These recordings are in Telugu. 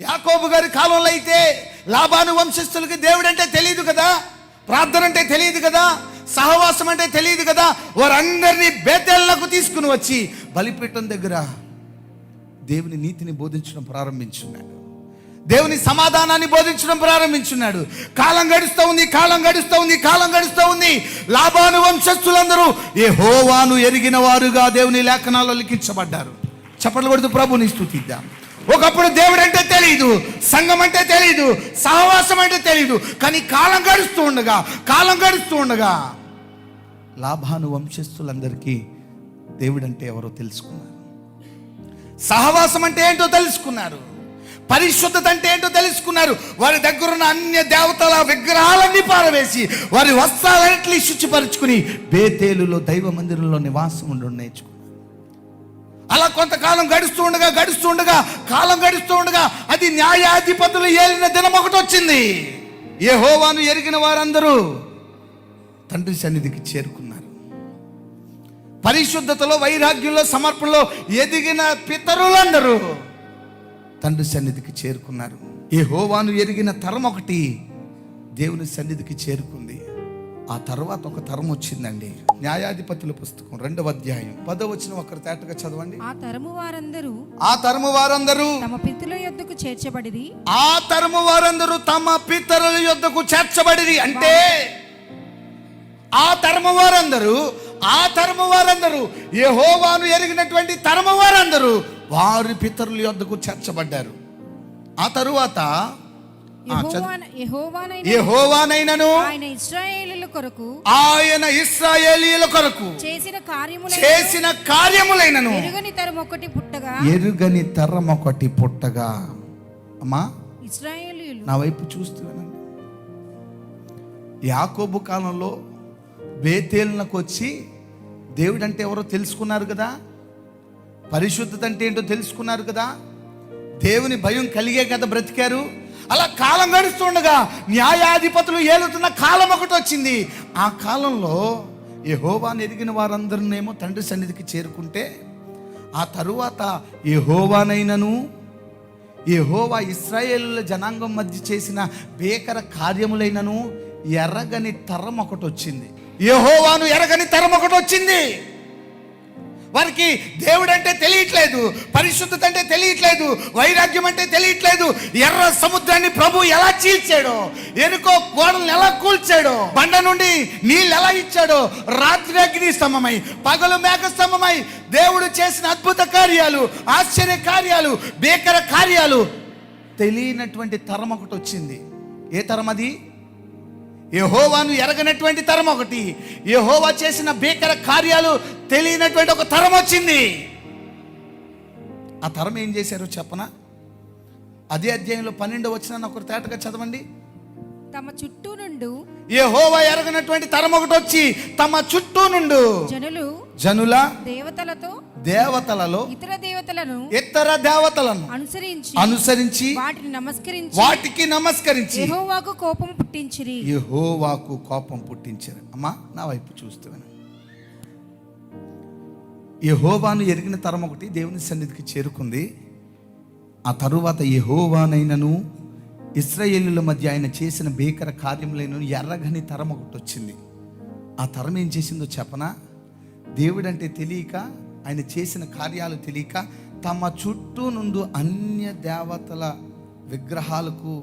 యాకోబు గారి కాలంలో అయితే లాభాను వంశస్థులకి దేవుడు అంటే తెలియదు కదా ప్రార్థన అంటే తెలియదు కదా సహవాసం అంటే తెలియదు కదా వారందరినీ బేతేళ్ళకు తీసుకుని వచ్చి బలిపీఠం దగ్గర దేవుని నీతిని బోధించడం ప్రారంభించున్నాడు. దేవుని సమాధానాన్ని బోధించడం ప్రారంభించున్నాడు. కాలం గడుస్తూ ఉంది కాలం గడుస్తూ ఉంది కాలం గడుస్తూ ఉంది. లాభాను వంశస్థులందరూ ఏ హోవాను ఎరిగిన వారుగా దేవుని లేఖనాల్లో లిఖించబడ్డారు. చప్పట్లు కొడుతూ ప్రభుని స్థుతిద్దాం. ఒకప్పుడు దేవుడు అంటే తెలియదు సంఘం అంటే తెలియదు సహవాసం అంటే తెలియదు కానీ కాలం గడుస్తూ ఉండగా కాలం గడుస్తూ ఉండగా లాభాను వంశస్థులందరికీ దేవుడంటే ఎవరో తెలుసుకున్నారు. సహవాసం అంటే ఏంటో తెలుసుకున్నారు. పరిశుద్ధత అంటే ఏంటో తెలుసుకున్నారు. వారి దగ్గరున్న అన్య దేవతల విగ్రహాలన్నీ పారవేసి వారి వస్త్రాలన్నింటినీ శుచిపరుచుకుని బేతేలులో దైవ మందిరంలో నివాసం ఉండడం నేర్చుకున్నారు. అలా కొంతకాలం గడుస్తూ ఉండగా గడుస్తూ ఉండగా కాలం గడుస్తూ ఉండగా అది న్యాయాధిపతులు ఏలిన దినం ఒకటి వచ్చింది. ఏ హోవాను ఎరిగిన వారందరూ తండ్రి సన్నిధికి చేరుకున్నారు. పరిశుద్ధతలో వైరాగ్యంలో సమర్పణలో ఎదిగిన పితరులందరూ తండ్రి సన్నిధికి చేరుకున్నారు. ఏ హోవాను ఎరిగిన తరం ఒకటి దేవుని సన్నిధికి చేరుకుంది. ఆ తర్వాత ఒక తరం వచ్చిందండి. న్యాయాధిపతుల పుస్తకం రెండవ అధ్యాయం. పదో వచ్చిన ఒకరు తేటగా చదవండి. ఆ తరము వారందరూ ఆ తరము వారందరూ తమ పితృల యొద్దకు చేర్చబడిరి. ఆ తరము వారందరూ తమ పితరుల యొద్దకు చేర్చబడిరి అంటే ఆ తరము వారందరూ ఆ తరము వారందరూ యెహోవాను ఎరిగినటువంటి తరము వారందరూ వారి పితరుల యొద్దకు చేర్చబడ్డారు. ఆ తరువాత యెహోవానైనను ఆయన ఇశ్రాయేలీల కొరకు ఆయన ఇస్రాయేలీల కొరకు చేసిన కార్యముల చేసిన కార్యములైనను. ఎరుగని తరం ఒకటి పుట్టగా ఎరుగని తరం ఒకటి పుట్టగా. అమ్మా. ఇశ్రాయేలీయులు నా వైపు చూస్తూ వినండి. యాకోబు కాలంలో బేతేలునకు వచ్చి దేవుడు అంటే ఎవరో తెలుసుకున్నారు కదా? పరిశుద్ధత అంటే ఏంటో తెలుసుకున్నారు కదా? దేవుని భయం కలిగే కదా బ్రతికారు? అలా కాలం గడుస్తుండగా న్యాయాధిపతులు ఏలుతున్న కాలం ఒకటి వచ్చింది. ఆ కాలంలో యెహోవాను ఎదిగిన వారందరినేమో తండ్రి సన్నిధికి చేరుకుంటే ఆ తరువాత యహోవానైనను యహోవా ఇస్రాయేలుల జనాంగం మధ్య చేసిన భీకర కార్యములైనను ఎర్రగని తరం ఒకటి వచ్చింది. యెహోవాను ఎరగని తరం ఒకటి వచ్చింది. వారికి దేవుడు అంటే తెలియట్లేదు పరిశుద్ధత అంటే తెలియట్లేదు వైరాగ్యం అంటే తెలియట్లేదు. ఎర్ర సముద్రాన్ని ప్రభు ఎలా చీల్చాడో ఎనుకో గోడలను ఎలా కూల్చాడో బండ నుండి నీళ్ళు ఎలా ఇచ్చాడో రాత్రి అగ్ని స్తంభమై పగలు మేఘ స్తంభమై దేవుడు చేసిన అద్భుత కార్యాలు ఆశ్చర్య కార్యాలు భీకర కార్యాలు. తెలియనటువంటి తరం ఒకటి వచ్చింది. ఏ తరం అది? యహోవాను ఎరగనటువంటి తరం ఒకటి. యహోవా చేసిన భీకర కార్యాలు తెలియనటువంటి ఒక తరం వచ్చింది. ఆ తరం ఏం చేశారు చెప్పనా? అదే అధ్యాయంలో పన్నెండు వచ్చిన ఒకరు తేటగా చదవండి. తమ చుట్టూ నుండు యెహోవా ఎరగనటువంటి తరం ఒకటి వచ్చి తమ చుట్టూ నుండు జనులు జనుల దేవతలతో దేవతలలో ఇతర దేవతలను ఇతర దేవతలను అనుసరించి అనుసరించి వాటిని నమస్కరించి వాటికి నమస్కరించి యెహోవాకు కోపం పుట్టించిరి. యెహోవాకు కోపం పుట్టించారు. అమ్మా నా వైపు చూస్తున్నాను యెహోవాను ఎరిగిన తరం ఒకటి దేవుని సన్నిధికి చేరుకుంది. ఆ తరువాత యెహోవానైనను ఇస్రాయేలీల మధ్య ఆయన చేసిన భీకర కార్యములైన ఎర్రగని తరం ఒకటి వచ్చింది. ఆ తరం ఏం చేసిందో చెప్పనా? దేవుడంటే తెలియక ఆయన చేసిన కార్యాలు తెలియక తమ చుట్టూ నుండి అన్య దేవతల విగ్రహాలకు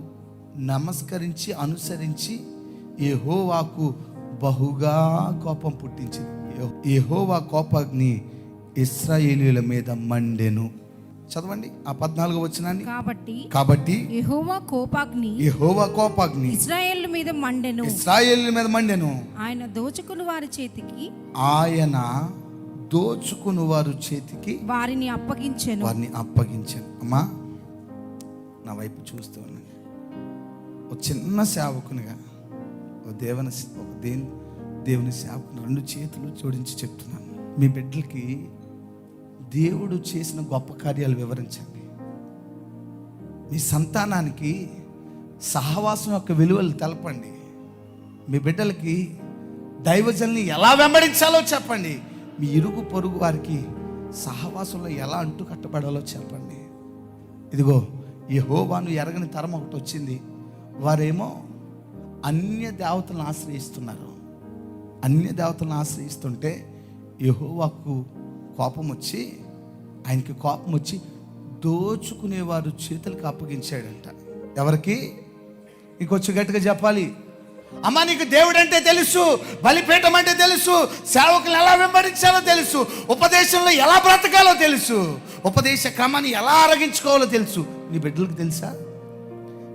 నమస్కరించి అనుసరించి ఏహోవాకు బహుగా కోపం పుట్టించింది. ఏహోవా కోపాగ్ని ఇస్రాయేలీల మీద మండెను. చదవండి. ఆ పద్నాలుగు వచనాన్ని. కాబట్టి కాబట్టి యెహోవా కోపాగ్ని యెహోవా కోపాగ్ని ఇజ్రాయేల్ మీద మండెను. ఇస్రాయేలీల మీద మండెను. ఆయన దోచుకుని వారి చేతికి ఆయన దోచుకుని వారు చేతికి వారిని అప్పగించెను. వారిని అప్పగించాను. అమ్మా నా వైపు చూస్తూ ఉన్నాను ఒక చిన్న సేవకునిగా ఒక దేవుని ఒక దేవుని సేవకుని రెండు చేతులు జోడించి చెప్తున్నాను. మీ బిడ్డలకి దేవుడు చేసిన గొప్ప కార్యాలు వివరించండి. మీ సంతానానికి సహవాసం యొక్క విలువలు తెలపండి. మీ బిడ్డలకి దైవజల్ని ఎలా వెంబడించాలో చెప్పండి. మీ ఇరుగు పొరుగు వారికి సహవాసంలో ఎలా అంటు కట్టబడాలో చెప్పండి. ఇదిగో యెహోవాను ఎరగని తరం ఒకటి వచ్చింది. వారేమో అన్య దేవతలను ఆశ్రయిస్తున్నారు. అన్య దేవతలను ఆశ్రయిస్తుంటే యహోవాకు కోపం వచ్చి ఆయనకి కోపం వచ్చి దోచుకునేవారు చేతులకు అప్పగించాడంట. ఎవరికి? ఇంకొచ్చి గట్టిగా చెప్పాలి. అమ్మ నీకు దేవుడు అంటే తెలుసు బలిపీఠం అంటే తెలుసు సేవకులు ఎలా వెంబడించాలో తెలుసు ఉపదేశంలో ఎలా బ్రతకాలో తెలుసు ఉపదేశ క్రమాన్ని ఎలా ఆరగించుకోవాలో తెలుసు. నీ బిడ్డలకు తెలుసా?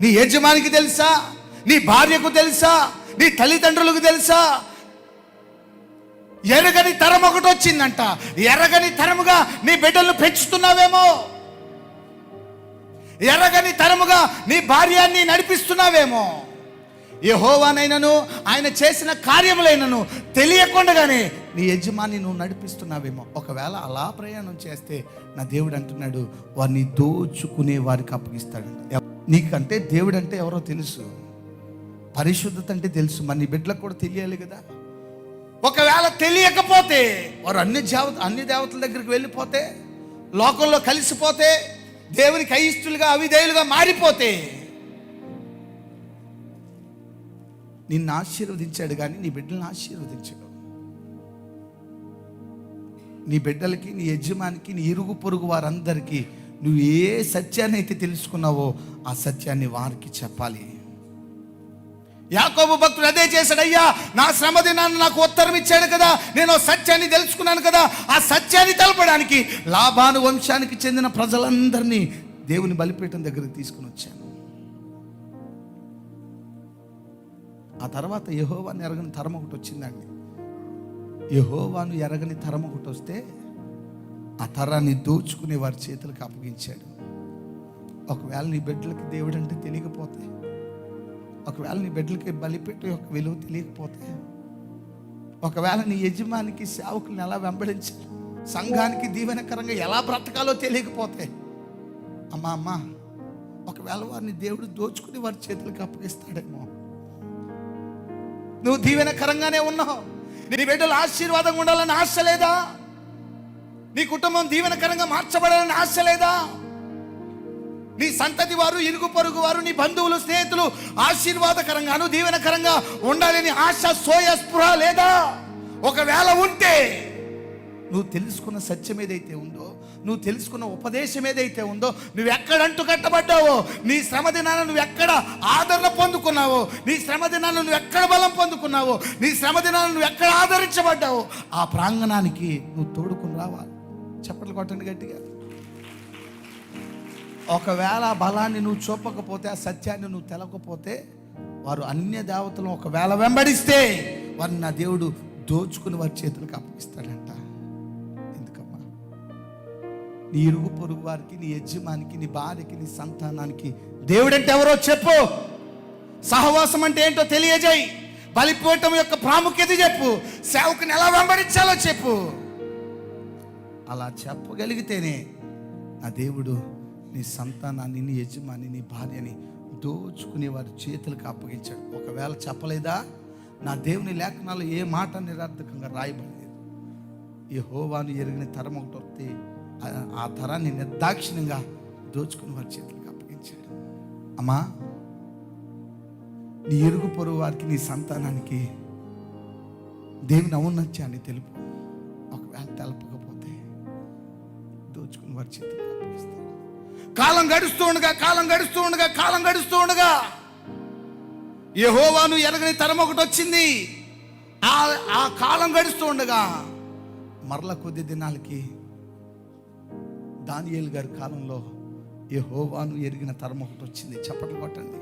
నీ యజమానికి తెలుసా? నీ భార్యకు తెలుసా? నీ తల్లిదండ్రులకు తెలుసా? ఎరగని తరం ఒకటి వచ్చిందంట. ఎరగని తరముగా నీ బిడ్డలను పెంచుతున్నావేమో? ఎరగని తరముగా నీ భార్యాన్ని నడిపిస్తున్నావేమో? యహోవానైనను ఆయన చేసిన కార్యములైనను తెలియకుండానే నీ యజమాని నువ్వు నడిపిస్తున్నావేమో. ఒకవేళ అలా ప్రయాణం చేస్తే నా దేవుడు అంటున్నాడు వారిని దోచుకునే వారికి అప్పగిస్తాడు నీకంటే దేవుడు అంటే ఎవరో తెలుసు. పరిశుద్ధత అంటే తెలుసు. మరి నీ బిడ్డలకు కూడా తెలియాలి కదా? ఒకవేళ తెలియకపోతే వారు అన్ని దేవత అన్ని దేవతల దగ్గరికి వెళ్ళిపోతే లోకంలో కలిసిపోతే దేవునికి అయిష్టులుగా అవిధేయులుగా మారిపోతే నిన్ను ఆశీర్వదించాడు కానీ నీ బిడ్డలను ఆశీర్వదించాడు. నీ బిడ్డలకి నీ యజమానికి నీ ఇరుగు పొరుగు వారందరికీ నువ్వు ఏ సత్యాన్ని అయితే తెలుసుకున్నావో ఆ సత్యాన్ని వారికి చెప్పాలి. యాకోబు భక్తుడు అదే చేశాడయ్యా. నా శ్రమ దినాన్ని నాకు ఉత్తరం ఇచ్చాడు కదా. నేను సత్యాన్ని తెలుసుకున్నాను కదా. ఆ సత్యాన్ని తెలపడానికి లాభాను వంశానికి చెందిన ప్రజలందరినీ దేవుని బలిపీఠం దగ్గర తీసుకుని వచ్చాను. ఆ తర్వాత యహోవాని ఎరగని తరం ఒకటి వచ్చిందండి. యహోవాను ఎరగని తరం ఒకటి వస్తే ఆ తరాన్ని దోచుకునే వారి చేతులకు అప్పగించాడు. ఒకవేళ నీ బిడ్డలకి దేవుడు అంటే తెలియకపోతే ఒకవేళ నీ బిడ్డలకి బలిపెట్టు యొక్క విలువ తెలియకపోతే ఒకవేళ నీ యజమానికి సేవకులను ఎలా వెంబడించాలి సంఘానికి దీవెనకరంగా ఎలా బ్రతకాలో తెలియకపోతే అమ్మా అమ్మా ఒకవేళ వారిని దేవుడు దోచుకుని వారి చేతులకు అప్పగిస్తాడేమో. నువ్వు దీవెనకరంగానే ఉన్నావు. నీ బిడ్డలు ఆశీర్వాదంగా ఉండాలని ఆశ లేదా? నీ కుటుంబం దీవెనకరంగా మార్చబడాలని ఆశ లేదా? నీ సంతతి వారు ఇరుగు పొరుగు వారు నీ బంధువులు స్నేహితులు ఆశీర్వాదకరంగాను దీవెనకరంగా ఉండాలని ఆశ సోయ స్పృహ లేదా? ఒకవేళ ఉంటే నువ్వు తెలుసుకున్న సత్యం ఏదైతే ఉందో నువ్వు తెలుసుకున్న ఉపదేశం ఏదైతే ఉందో నువ్వు అంటు కట్టబడ్డావో నీ శ్రమ దినాన్ని నువ్వు ఎక్కడ ఆదరణ పొందుకున్నావో నీ శ్రమ దినాన్ని నువ్వు ఎక్కడ బలం పొందుకున్నావో నీ శ్రమ దినాన్ని నువ్వు ఎక్కడ ఆదరించబడ్డావో ఆ ప్రాంగణానికి నువ్వు తోడుకుని రావాలి. చప్పట్లు కొట్టండి గట్టిగా. ఒకవేళ ఆ బలాన్ని నువ్వు చూపకపోతే ఆ సత్యాన్ని నువ్వు తెలకపోతే వారు అన్య దేవతలను ఒకవేళ వెంబడిస్తే వారిని నా దేవుడు దోచుకుని వారి చేతులకు అప్పగిస్తాడంట. ఎందుకమ్మా? నీ ఇరుగు పొరుగు వారికి నీ యజమానికి నీ భార్యకి నీ సంతానానికి దేవుడంటే ఎవరో చెప్పు. సహవాసం అంటే ఏంటో తెలియజేయి. బలిపోవటం యొక్క ప్రాముఖ్యత చెప్పు. సేవకుని ఎలా వెంబడించాలో చెప్పు. అలా చెప్పగలిగితేనే నా దేవుడు నీ సంతానాన్ని నీ యజమాని నీ భార్యని దోచుకునే వారి చేతులకు అప్పగించాడు. ఒకవేళ చెప్పలేదా? నా దేవుని లేఖనాలు ఏ మాట నిరర్థకంగా రాయబడలేదు. ఈ హోవాను ఎరిగిన తరం ఒకటి వస్తే ఆ- తరాన్ని నిర్దాక్షిణ్యంగా దోచుకుని వారి చేతులకు అప్పగించాడు. అమ్మా నీ ఎరుగు పొరుగు వారికి నీ సంతానానికి దేవుని ఔన్నత్యాన్ని తెలుపు ఒకవేళ తెలపకపోతే దోచుకుని వారి చేతులకు అప్పగిస్తాడు. కాలం గడుస్తూ ఉండగా కాలం గడుస్తూ ఉండగా కాలం గడుస్తూ ఉండగా. యహోవాను ఎరగని తరం ఒకటి వచ్చింది. ఆ ఆ కాలం గడుస్తూ ఉండగా మరల కొద్ది దినాలకి దానియేలు గారి కాలంలో యహోవాను ఎరిగిన తరం ఒకటి వచ్చింది. చప్పట్లు కొట్టండి.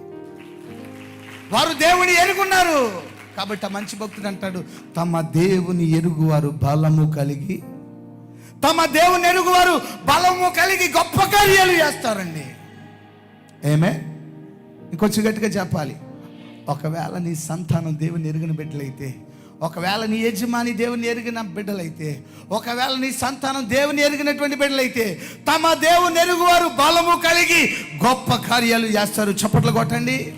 వారు దేవుని ఎరుగున్నారు. కాబట్టి ఆ మంచి భక్తుడు అంటాడు తమ దేవుని ఎరుగువారు బలము కలిగి తమ దేవుని ఎరుగువారు బలము కలిగి గొప్ప కార్యాలు చేస్తారండి. ఏమే ఇంకొంచెం గట్టిగా చెప్పాలి. ఒకవేళ నీ సంతానం దేవుని ఎరిగిన బిడ్డలైతే ఒకవేళ నీ యజమాని దేవుని ఎరిగిన బిడ్డలైతే ఒకవేళ నీ సంతానం దేవుని ఎరిగినటువంటి బిడ్డలైతే తమ దేవుని ఎరుగువారు బలము కలిగి గొప్ప కార్యాలు చేస్తారు. చప్పట్లు కొట్టండి.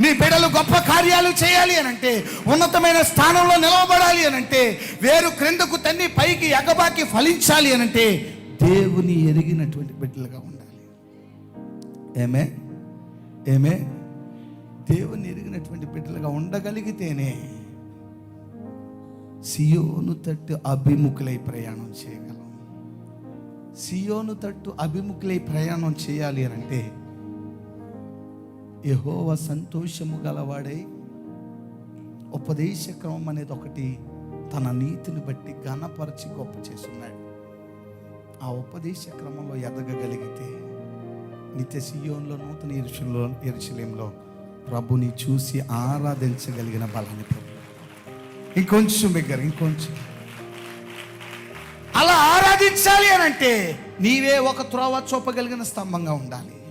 నీ బిడ్డలు గొప్ప కార్యాలు చేయాలి అని అంటే ఉన్నతమైన స్థానంలో నిలవబడాలి అని అంటే వేరు క్రిందకు తన్ని పైకి ఎగబాకి ఫలించాలి అని అంటే దేవుని ఎరిగినటువంటి బిడ్డలుగా ఉండాలి. ఏమే ఏమే దేవుని ఎరిగినటువంటి బిడ్డలుగా ఉండగలిగితేనే సియోను తట్టు అభిముఖులై ప్రయాణం చేయగలం. సియోను తట్టు అభిముఖులై ప్రయాణం చేయాలి అని అంటే యహోవ సంతోషము గలవాడై ఉపదేశ క్రమం అనేది ఒకటి తన నీతిని బట్టి ఘనపరిచి గొప్ప చేస్తున్నాడు ఆ ఉపదేశ క్రమంలో ఎదగగలిగితే నిత్య సియోన్లో నూతన ఇరుషుల్లో ఇరుషులేంలో ప్రభుని చూసి ఆరాధించగలిగిన బలాన్ని ప్రభు ఇంకొంచెం దగ్గర ఇంకొంచెం. అలా ఆరాధించాలి అని అంటే నీవే ఒక త్రోవ చూపగలిగిన స్తంభంగా ఉండాలి.